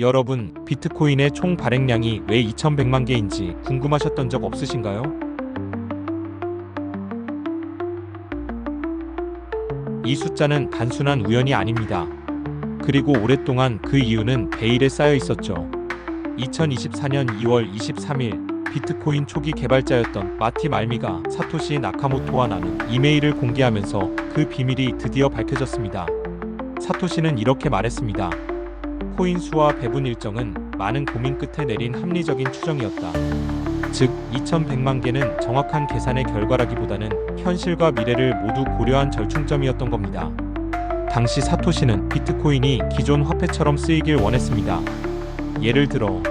여러분, 비트코인의 총 발행량이 왜 2100만 개인지 궁금하셨던 적 없으신가요? 이 숫자는 단순한 우연이 아닙니다. 그리고 오랫동안 그 이유는 베일에 쌓여 있었죠. 2024년 2월 23일 비트코인 초기 개발자였던 마티 말미가 사토시 나카모토와 나눈 이메일을 공개하면서 그 비밀이 드디어 밝혀졌습니다. 사토시는 이렇게 말했습니다. 코인 수와 배분 일정은 많은 고민 끝에 내린 합리적인 추정이었다. 즉, 2100만 개는 정확한 계산의 결과라기보다는 현실과 미래를 모두 고려한 절충점이었던 겁니다. 당시 사토시는 비트코인이 기존 화폐처럼 쓰이길 원했습니다. 예를 들어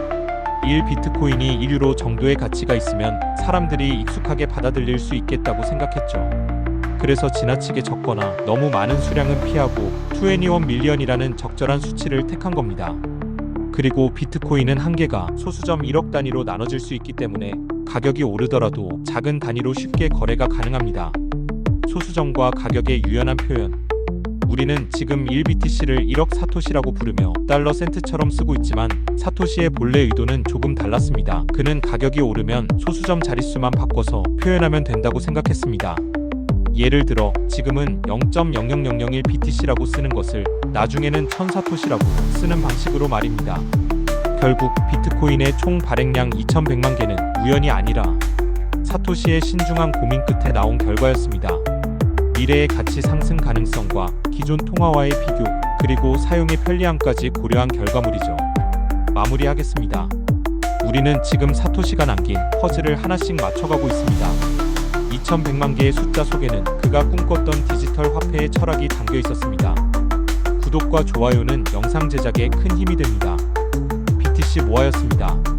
1 비트코인이 1유로 정도의 가치가 있으면 사람들이 익숙하게 받아들일 수 있겠다고 생각했죠. 그래서 지나치게 적거나 너무 많은 수량은 피하고 21 밀리언이라는 적절한 수치를 택한 겁니다. 그리고 비트코인은 한 개가 소수점 1억 단위로 나눠질 수 있기 때문에 가격이 오르더라도 작은 단위로 쉽게 거래가 가능합니다. 소수점과 가격의 유연한 표현. 우리는 지금 1BTC를 1억 사토시라고 부르며 달러 센트처럼 쓰고 있지만 사토시의 본래 의도는 조금 달랐습니다. 그는 가격이 오르면 소수점 자릿수만 바꿔서 표현하면 된다고 생각했습니다. 예를 들어 지금은 0.00001 BTC라고 쓰는 것을 나중에는 1000사토시라고 쓰는 방식으로 말입니다. 결국 비트코인의 총 발행량 2100만 개는 우연이 아니라 사토시의 신중한 고민 끝에 나온 결과였습니다. 미래의 가치 상승 가능성과 기존 통화와의 비교, 그리고 사용의 편리함까지 고려한 결과물이죠. 마무리하겠습니다. 우리는 지금 사토시가 남긴 퍼즐을 하나씩 맞춰가고 있습니다. 2100만 개의 숫자 속에는 그가 꿈꿨던 디지털 화폐의 철학이 담겨 있었습니다. 구독과 좋아요는 영상 제작에 큰 힘이 됩니다. BTC 모아였습니다.